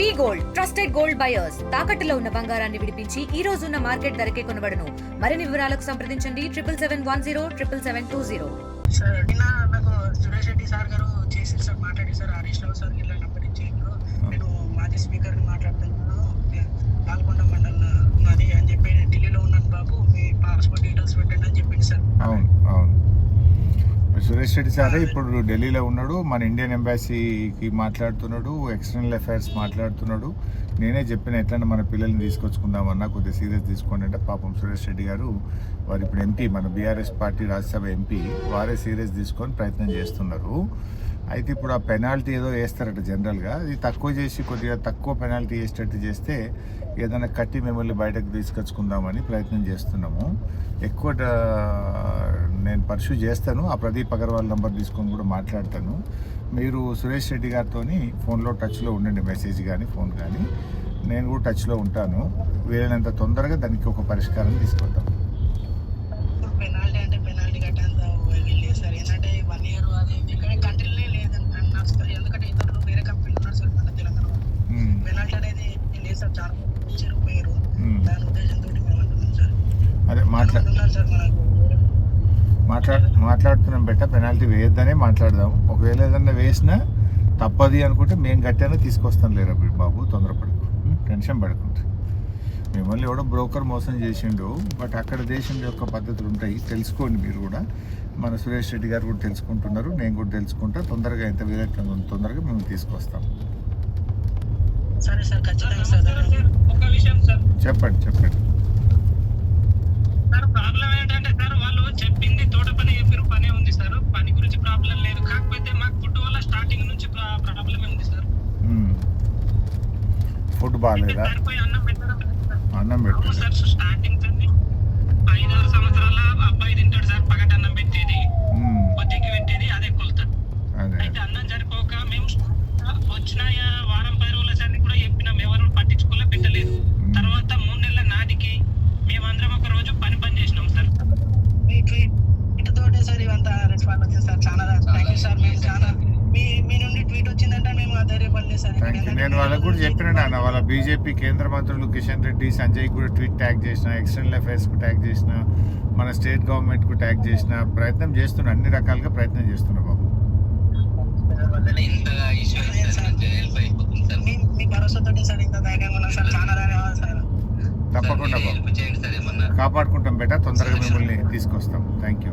We gold trusted gold buyers. తాకట్టులో ఉన్న బంగారాన్ని విడిపించి ఈ రోజు ఉన్న మార్కెట్ ధరకే కొనబడను. మరిన్ని వివరాలకు సంప్రదించండి. Triple seven one zero triple seven two zero. Sir నిన్న నాకు సురేష్ రెడ్డి సార్ గారు చేసిన సార్ మాట్లాడి సార్ హరీష్ రావు సార్ ఇలా నంబర్ ఇచ్చిండ్రు నేను మాజీ స్పీకర్ని మాట్లాడుతున్నాను పాల్గొండ మండల్ నాది అని చెప్పి ఢిల్లీలో ఉన్నాను బాబు మీ పాస్పోర్ట్ డీటెయిల్స్ పెట్టండి అని చెప్పింది సార్ అవును అవును సురేష్ రెడ్డి సారే ఇప్పుడు ఢిల్లీలో ఉన్నాడు మన ఇండియన్ ఎంబాసీకి మాట్లాడుతున్నాడు ఎక్స్టర్నల్ అఫైర్స్ మాట్లాడుతున్నాడు. నేనే చెప్పిన ఎట్లన్నా మన పిల్లల్ని తీసుకొచ్చుకుందామన్నా కొద్దిగా సీరియస్ తీసుకోండి అంటే పాపం సురేష్ రెడ్డి గారు వారు ఇప్పుడు ఎంపీ మన బీఆర్ఎస్ పార్టీ రాజ్యసభ ఎంపీ వారే సీరియస్ తీసుకొని ప్రయత్నం చేస్తున్నారు. అయితే ఇప్పుడు ఆ పెనాల్టీ ఏదో వేస్తారట జనరల్గా. అది తక్కువ చేసి కొద్దిగా తక్కువ పెనాల్టీ వేసేటట్టు చేస్తే ఏదైనా కట్టి మిమ్మల్ని బయటకు తీసుకొచ్చుకుందామని ప్రయత్నం చేస్తున్నాము. ఎక్కువ నేను పర్సూ చేస్తాను. ఆ ప్రదీప్ అగర్వాల్ నెంబర్ తీసుకొని కూడా మాట్లాడతాను. మీరు సురేష్ రెడ్డి గారితో ఫోన్లో టచ్లో ఉండండి మెసేజ్ కానీ ఫోన్ కానీ. నేను కూడా టచ్లో ఉంటాను. వీలైనంత తొందరగా దానికి ఒక పరిష్కారం తీసుకొద్దాం ఇప్పుడు పెనాల్టీ అంటే పెనాల్టీ కట్టేంత లేదు సార్ ఏంటంటే వన్ ఇయర్ అది ఇక్కడ కంట్రీలో లేదంటే నడుస్తుంది ఎందుకంటే ఇతరులు వేరే కంపెనీలు ఉన్నారు సార్ మన తెలంగాణ వాళ్ళు. మ్మ్. పెనాల్టీ అనేది లేదు దాని ఉద్దేశంతో అంటున్నాం సార్. అదే మాట్లా సార్ మనకు. మాట్లాడు మాట్లాడుతున్నాం బెట్ట పెనాల్టీ వేయొద్దనే మాట్లాడదాం ఒకవేళ ఏదన్నా వేసినా తప్పది అనుకుంటే మేము గట్టానే తీసుకొస్తాం లేరా బాబు తొందరపడకు? టెన్షన్ పడకుండా. మిమ్మల్ని ఎవడో బ్రోకర్ మోసం చేసిండు బట్ అక్కడ దేశం యొక్క పద్ధతులు ఉంటాయి. తెలుసుకోండి మీరు కూడా. మన సురేష్ రెడ్డి గారు కూడా తెలుసుకుంటున్నారు నేను కూడా తెలుసుకుంటా. తొందరగా ఎంత వీలైతే తొందరగా మేము తీసుకొస్తాం. సరే సార్ ఖచ్చితంగా సార్ చెప్పండి చెప్పండి. సార్ ప్రాబ్లం ఏంటంటే సార్ వాళ్ళు చెప్పింది తోట పని చెప్పిన పనే ఉంది సార్. పని గురించి ప్రాబ్లం లేదు. కాకపోతే మాకు ఫుడ్ వల్ల స్టార్టింగ్ నుంచి ప్రాబ్లమే ఉంది సార్. ఫుడ్ బాగాలేదా? అన్నం పెట్టడం. అన్నం పెట్టు సార్ స్టార్టింగ్ సార్ ఐదారు సంవత్సరాల అబ్బాయి తింటాడు సార్ పగటి అన్నం పెట్టేది ఉం. పొద్దుకి పెట్టేది అదే కొలత అదే అయితే అన్నం సరిపోక మేము వచ్చిన వారం పది రోజుల సార్ని కూడా చెప్పినాం ఎవరు పట్టించుకోలే పెట్టలేదు తర్వాత మూడు నెలల నాటికి మేమందరం ఒక రోజు పని పని చేసినాం సార్ మీ ట్వీట్ ట్వీట్ తోటే సార్ ఇవంతా రెస్పాండ్ వచ్చింది సార్ చాలా థ్యాంక్ యూ సార్ మేము చాలా మీ మీ నుండి ట్వీట్ వచ్చిందంటే మేము ధైర్యపడలేదు సార్ థ్యాంక్ యూ నేను వాళ్ళకు కూడా చెప్పిన నాన్న వాళ్ళ బీజేపీ కేంద్ర మంత్రులు కిషన్ రెడ్డి సంజయ్ కూడా ట్వీట్ ట్యాగ్ చేసిన ఎక్స్టర్నల్ అఫైర్స్కు ట్యాగ్ చేసిన మన స్టేట్ గవర్నమెంట్కు ట్యాగ్ చేసిన ప్రయత్నం చేస్తున్నా అన్ని రకాలుగా ప్రయత్నం చేస్తున్నా బాబు. తప్పకుండా బాబు. కాపాడుకుంటాం బేటా తొందరగా మిమ్మల్ని తీసుకొస్తాం. Thank you